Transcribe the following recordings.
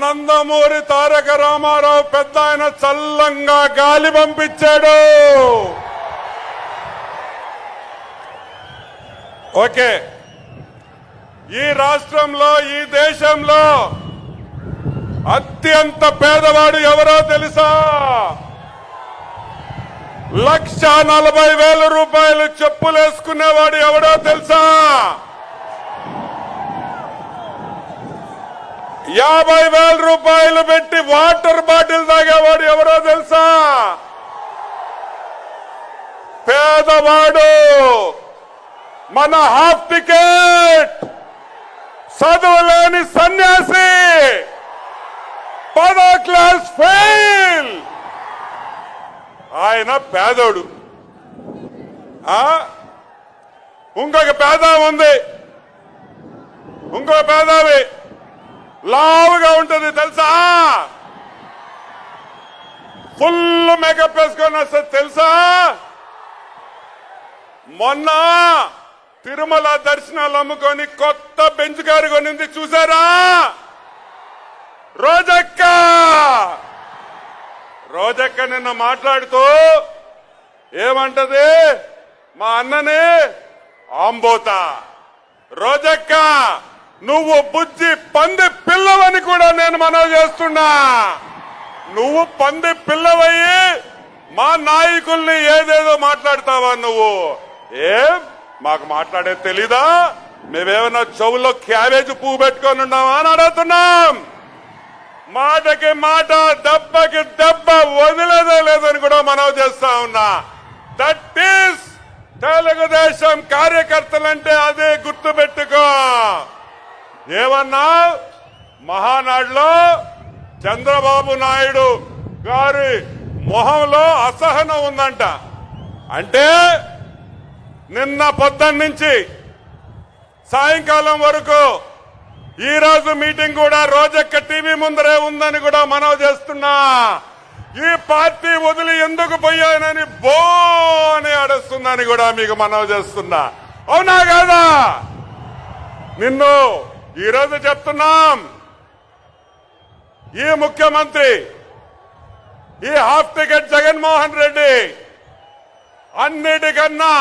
నందమూరి తారక రామారావు పెద్ద ఆయన చల్లంగా గాలి పంపించాడు. ఓకే. ఈ రాష్ట్రంలో ఈ దేశంలో అత్యంత పేదవాడు ఎవరో తెలుసా? లక్ష నలభై వేల రూపాయలు చెప్పులేసుకునేవాడు ఎవడో తెలుసా? యాభై వేల రూపాయలు పెట్టి వాటర్ బాటిల్ తాగేవాడు ఎవరో తెలుసా? పేదవాడు. మన హాఫ్ టికెట్. చదువులేని సన్యాసి. పదో క్లాస్ ఫెయిల్. ఆయన పేదోడు. ఆ? ఇంకొక పేద ఉంది. ఇంకొక పేదవి. లావుగా ఉంటుంది తెలుసా? ఫుల్ మేకప్ వేసుకొని వస్తుంది తెలుసా? మొన్న తిరుమల దర్శనాలు అమ్ముకొని కొత్త బెంచ్ కారు కొనింది చూసారా? రోజక్క! రోజక్క నిన్న మాట్లాడుతూ ఏమంటది? మా అన్నని ఆంబోతా. రోజక్క! నువ్వు బుద్ధి పంది పిల్లవని కూడా నేను మనవి చేస్తున్నా. నువ్వు పంది పిల్లవయ్యి మా నాయకుల్ని ఏదేదో మాట్లాడతావా నువ్వు? ఏం? మాకు మాట్లాడేది తెలీదా? మేమేమన్నా చెవుల్లో క్యాబేజ్ పువ్వు పెట్టుకొని ఉన్నామా అని అడుగుతున్నాం. మాటకి మాట దెబ్బకి దెబ్బ వదిలేదే లేదని కూడా మనవి చేస్తా ఉన్నా. దట్ ఈస్ తెలుగుదేశం కార్యకర్తలంటే అదే గుర్తు పెట్టుకో ఏమన్నా? మహానాడులో చంద్రబాబు నాయుడు గారి మొహంలో అసహనం ఉందంట. అంటే నిన్న పొద్దున్న నుంచి సాయంకాలం వరకు ఈ రోజు మీటింగ్ కూడా రోజక్క టీవీ ముందరే ఉందని కూడా మనవి చేస్తున్నా. ఈ పార్టీ వదిలి ఎందుకు పోయానని బో అని అడుస్తుందని కూడా మీకు మనవి చేస్తున్నా. అవునా కాదా? నిన్ను ఈరోజు చెప్తున్నాం. ఈ ముఖ్యమంత్రి ఈ హాఫ్ టికెట్ జగన్మోహన్ రెడ్డి అన్నిటికన్నా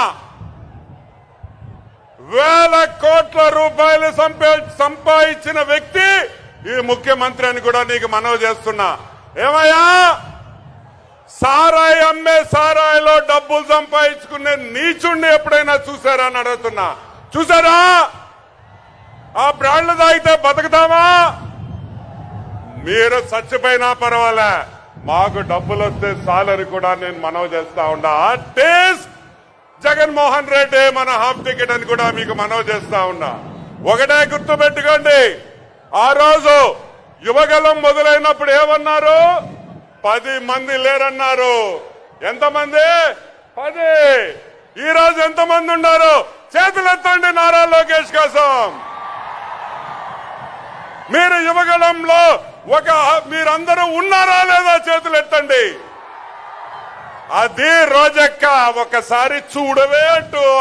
వేల కోట్ల రూపాయలు సంపాదించిన వ్యక్తి ఈ ముఖ్యమంత్రి అని కూడా నీకు మనవి చేస్తున్నా. ఏమయ్యా? సారాయి అమ్మే సారాయిలో డబ్బులు సంపాదించుకునే నీచుండి ఎప్పుడైనా చూసారా అని అడుగుతున్నా. చూసారా? ఆ బ్రాండ్లు తాగితే బతుకుతామా? మీరు చచ్చిపోయినా పర్వాలే. మాకు డబ్బులు వస్తే సాలరీ కూడా నేను మనవి చేస్తా ఉన్నా టేస్ట్ జగన్మోహన్ రెడ్డి మన హాఫ్ టికెట్ అని కూడా మీకు మనవి చేస్తా ఉన్నా ఒకటే గుర్తు పెట్టుకోండి ఆ రోజు యువగలం మొదలైనప్పుడు ఏమన్నారు? పది మంది లేరన్నారు. ఎంతమంది? పది. ఈ రోజు ఎంతమంది ఉన్నారు చేతులు ఎత్తండి నారా లోకేష్ కోసం. మీరు యువగలంలో ఒక మీరందరూ ఉన్నారా లేదా చేతులు ఎత్తండి. అది రోజక్క ఒకసారి చూడవే అంటూ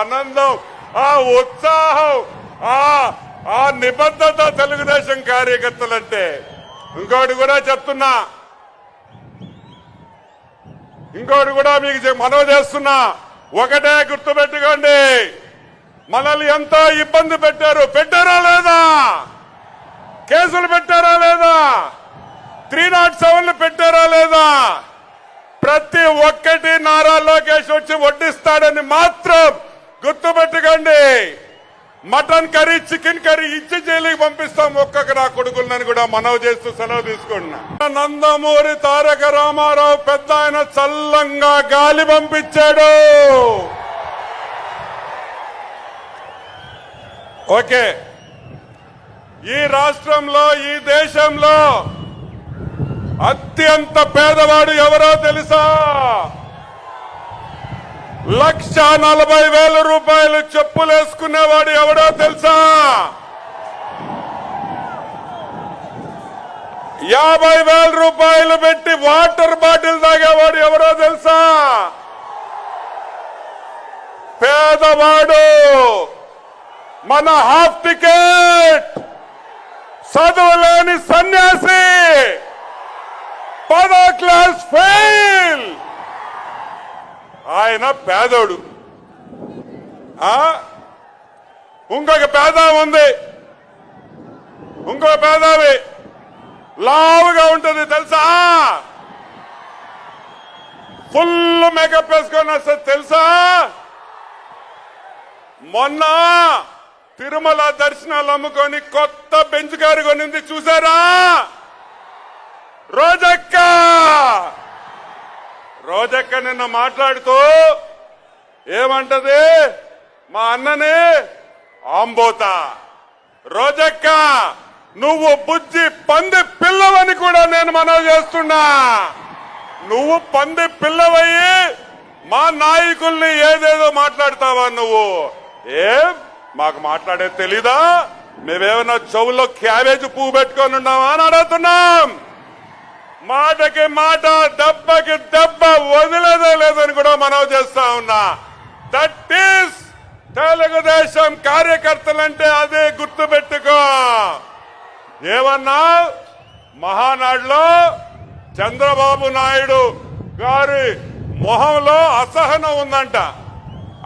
ఆనందం ఆ ఉత్సాహం ఆ ఆ నిబద్ధత తెలుగుదేశం కార్యకర్తలంటే. ఇంకోటి కూడా చెప్తున్నా. ఇంకోటి కూడా మీకు మనవి చేస్తున్నా. ఒకటే గుర్తుపెట్టుకోండి. మనల్ని ఎంతో ఇబ్బంది పెట్టారు. పెట్టారా లేదా? కేసులు పెట్టారా లేదా? త్రీ నాట్ సెవెన్లు పెట్టారా లేదా? ప్రతి ఒక్కటి నారా లోకేష్ వచ్చి వడ్డిస్తాడని మాత్రం గుర్తుపెట్టుకోండి. మటన్ కర్రీ చికెన్ కర్రీ ఇచ్చి జైలుకి పంపిస్తాం. ఒక్కొక్క నా కొడుకులని కూడా మనవి చేస్తూ సెలవు తీసుకుంటున్నా. నందమూరి తారక రామారావు పెద్ద ఆయన చల్లంగా గాలి పంపించాడు. ఓకే. ఈ రాష్ట్రంలో ఈ దేశంలో అత్యంత పేదవాడు ఎవరో తెలుసా? లక్ష నలభై వేల రూపాయలు చెప్పులేసుకునేవాడు ఎవడో తెలుసా? యాభై వేల రూపాయలు పెట్టి వాటర్ బాటిల్ తాగేవాడు ఎవరో తెలుసా? పేదవాడు. మన హాఫ్ టికెట్. చదువులోని సన్యాసి! పదో క్లాస్ ఫెయిల్! ఆయన పేదోడు. ఇంకొక పేద ఉంది. ఇంకొక పేదవి లావుగా ఉంటుంది తెలుసా? ఫుల్ మేకప్ వేసుకొని వస్తుంది తెలుసా? మొన్న తిరుమల దర్శనాలు అమ్ముకొని కొత్త బెంచ్ కారు కొనింది చూసారా? రోజక్క! రోజక్క నిన్న మాట్లాడుతూ ఏమంటది? మా అన్నని ఆంబోతా. రోజక్క నువ్వు బుజ్జి పంది పిల్లవని కూడా నేను మనవి చేస్తున్నా. నువ్వు పంది పిల్లవయ్యి మా నాయకుల్ని ఏదేదో మాట్లాడతావా నువ్వు? ఏం? మాకు మాట్లాడేది తెలీదా? మేమేమన్నా చెవుల్లో క్యాబేజ్ పువ్వు పెట్టుకొని ఉన్నామా అని అడుగుతున్నాం. మాటకి మాట దెబ్బకి దెబ్బ వదిలేదో లేదని కూడా మనం చేస్తా ఉన్నా. దట్ ఈస్ తెలుగుదేశం కార్యకర్తలంటే అదే గుర్తుపెట్టుకో. ఏమన్నా మహానాడులో చంద్రబాబు నాయుడు గారి మొహంలో అసహనం ఉందంట.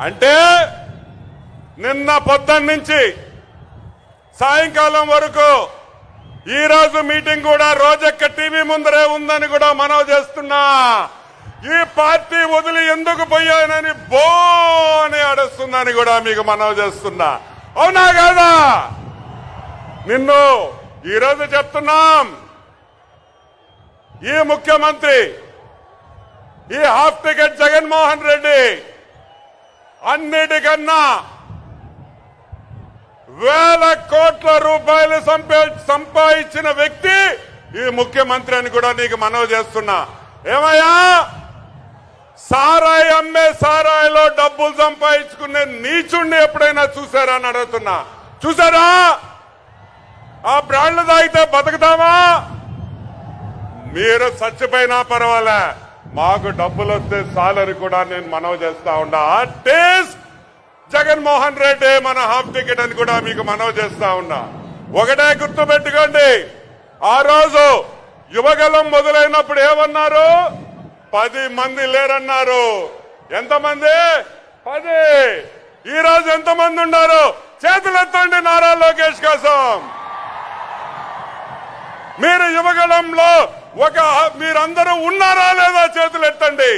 అంటే నిన్న పొద్దున్న నుంచి సాయంకాలం వరకు ఈ రోజు మీటింగ్ కూడా రోజక్క టీవీ ముందరే ఉందని కూడా మనవి చేస్తున్నా. ఈ పార్టీ వదిలి ఎందుకు పోయానని బో అని అడుస్తుందని కూడా మీకు మనవి చేస్తున్నా. అవునా కాదా? నిన్ను ఈ రోజు చెప్తున్నాం. ఈ ముఖ్యమంత్రి ఈ హాఫ్ టికెట్ జగన్మోహన్ రెడ్డి అన్నిటికన్నా వేల కోట్ల రూపాయలు సంపాదించిన వ్యక్తి ఈ ముఖ్యమంత్రి అని కూడా నీకు మనవి చేస్తున్నా. ఏమయ్యా? సారాయి అమ్మే సారాయిలో డబ్బులు సంపాదించుకునే నీచుండి ఎప్పుడైనా చూసారా అని అడుగుతున్నా. చూసారా ఆ బ్రాండ్లు తాగితే బతుకుతామా మీరు చచ్చిపోయినా పర్వాలే. మాకు డబ్బులు వస్తే సాలరీ కూడా నేను మనవి చేస్తా ఉండా. టేస్ట్ జగన్మోహన్ రెడ్డి మన హాఫ్ టికెట్ అని కూడా మీకు మనవి చేస్తా ఉన్నా. ఒకటే గుర్తు పెట్టుకోండి ఆ రోజు యువగలం మొదలైనప్పుడు ఏమన్నారు? పది మంది లేరన్నారు. ఎంతమంది? పది. ఈ రోజు ఎంతమంది ఉన్నారు? చేతులు ఎత్తండి నారా లోకేష్ కోసం. మీరు యువగలంలో ఒక మీరందరూ ఉన్నారా లేదా చేతులు ఎత్తండి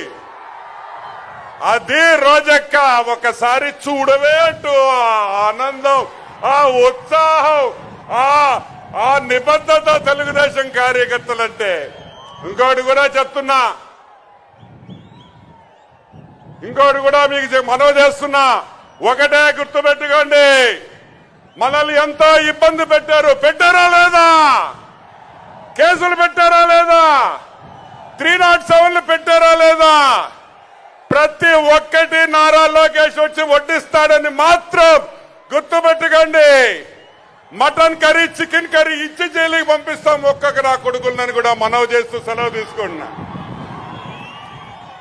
అది రోజక్క ఒకసారి చూడవే అంటూ ఆ ఆనందం ఆ ఉత్సాహం ఆ ఆ నిబద్ధత తెలుగుదేశం కార్యకర్తలంటే. ఇంకోటి కూడా చెప్తున్నా. ఇంకోటి కూడా మీకు మనవి చేస్తున్నా. ఒకటే గుర్తుపెట్టుకోండి. మనల్ని ఎంతో ఇబ్బంది పెట్టారు. పెట్టారా లేదా? కేసులు పెట్టారా లేదా? త్రీ నాట్ సెవెన్లు పెట్టారా లేదా? ప్రతి ఒక్కటి నారా లోకేష్ వచ్చి వడ్డిస్తాడని మాత్రం గుర్తుపెట్టుకోండి. మటన్ కర్రీ చికెన్ కర్రీ ఇచ్చి జైలుకి పంపిస్తాం. ఒక్కొక్క నా కొడుకులని కూడా మనవి చేస్తూ సెలవు తీసుకుంటున్నా.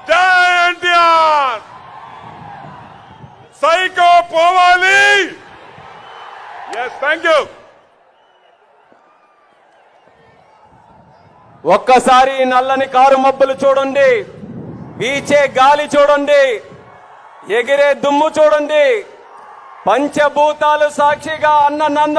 జై ఎన్టీఆర్! సైకో పోవాలి! ఎస్ థ్యాంక్ యూ ఒక్కసారి నల్లని కారు మబ్బులు చూడండి. వీచే గాలి చూడండి ఎగిరే దుమ్ము చూడండి. పంచభూతాలు సాక్షిగా అన్న నంద